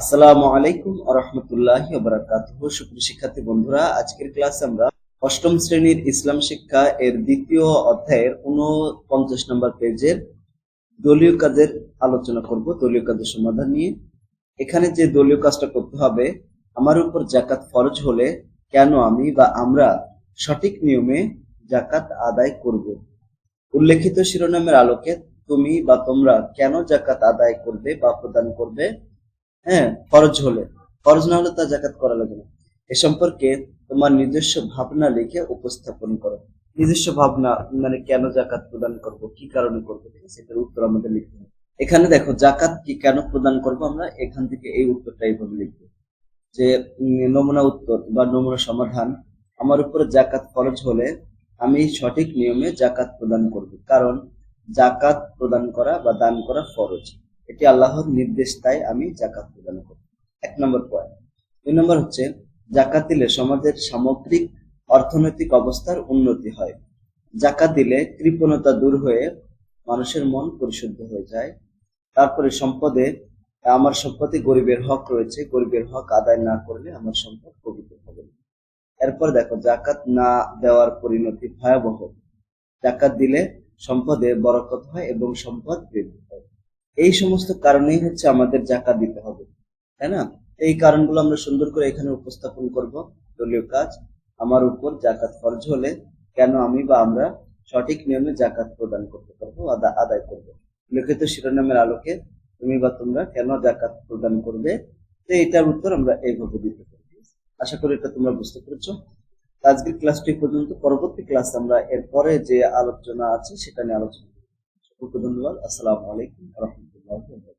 আসসালামু আলাইকুম রহমতুল্লাহ বারাকাতুহ। সুপ্রিয় শিক্ষার্থী বন্ধুরা, আজকের ক্লাসে আমরা অষ্টম শ্রেণির ইসলাম শিক্ষা এর দ্বিতীয় অধ্যায়ের উনপঞ্চাশ নম্বর পেজের দলীয় কাজের আলোচনা করব, দলীয় কাজের সমাধান নিয়ে। এখানে যে দলীয় কাজটা করতে হবে, আমার উপর জাকাত ফরজ হলে কেন আমি বা আমরা সঠিক নিয়মে জাকাত আদায় করব? উল্লেখিত শিরোনামের আলোকে তুমি বা তোমরা কেন জাকাত আদায় করবে বা প্রদান করবে? হ্যাঁ ফরজ হলে। ফরজ না হলে তা জাকাত করা লাগে না। এ সম্পর্কে তোমার নিজস্ব ভাবনা লিখে উপস্থাপন করো। নিজস্ব ভাবনা মানে কেন জাকাত প্রদান করব, কি কারণে করব ঠিক আছে এটার উত্তর আমাদের লিখতে হবে। এখানে দেখো জাকাত কি কেন প্রদান করব আমরা? এখান থেকে এই উত্তরটা এইভাবে লিখব। যে নমুনা উত্তর বা নমুনা সমাধান, আমার উপরে জাকাত ফরজ হলে আমি সঠিক নিয়মে জাকাত প্রদান করব। কারণ জাকাত প্রদান করা বা দান করা ফরজ। এটি আল্লাহর নির্দেশ, তাই আমি জাকাত প্রদান করব। এক নম্বর পয়েন্ট দুই নম্বর হচ্ছে জাকাত দিলে সমাজের সামগ্রিক, অর্থনৈতিক অবস্থার উন্নতি হয়। জাকাত দিলে কৃপণতা দূর হয়ে মানুষের মন পরিশুদ্ধ হয়ে যায়। তারপরে সম্পদে, আমার সম্পদে গরিবের হক রয়েছে, গরিবের হক আদায় না করলে আমার সম্পদ পবিত্র হবে না। এরপর দেখো জাকাত না দেওয়ার পরিণতি ভয়াবহ। জাকাত দিলে সম্পদে বরকত হয় এবং সম্পদ বৃদ্ধি এই সমস্ত কারণেই হচ্ছে আমাদের জাকাত দিতে হবে, তাই না? এই কারণগুলো আমরা সুন্দর করে এখানে উপস্থাপন করব, দলীয় কাজ। আমার উপর জাকাত ফরজ হলে কেন আমি বা আমরা সঠিক নিয়মে জাকাত প্রদান করতে পারব, আদা- আদায় করব? লিখিত শিরোনামের আলোকে তুমি বা তোমরা কেন জাকাত প্রদান করবে? তো এটার উত্তর আমরা এইভাবে দিতে পারি। আশা করি এটা তোমরা বুঝতে পেরেছ। আজকের ক্লাসটি পর্যন্ত। পরবর্তী ক্লাস আমরা এরপরে যে আলোচনা আছে সেটা নিয়ে আলোচনা ধন্যবাদ আসসালামু রহমতুল্লাহ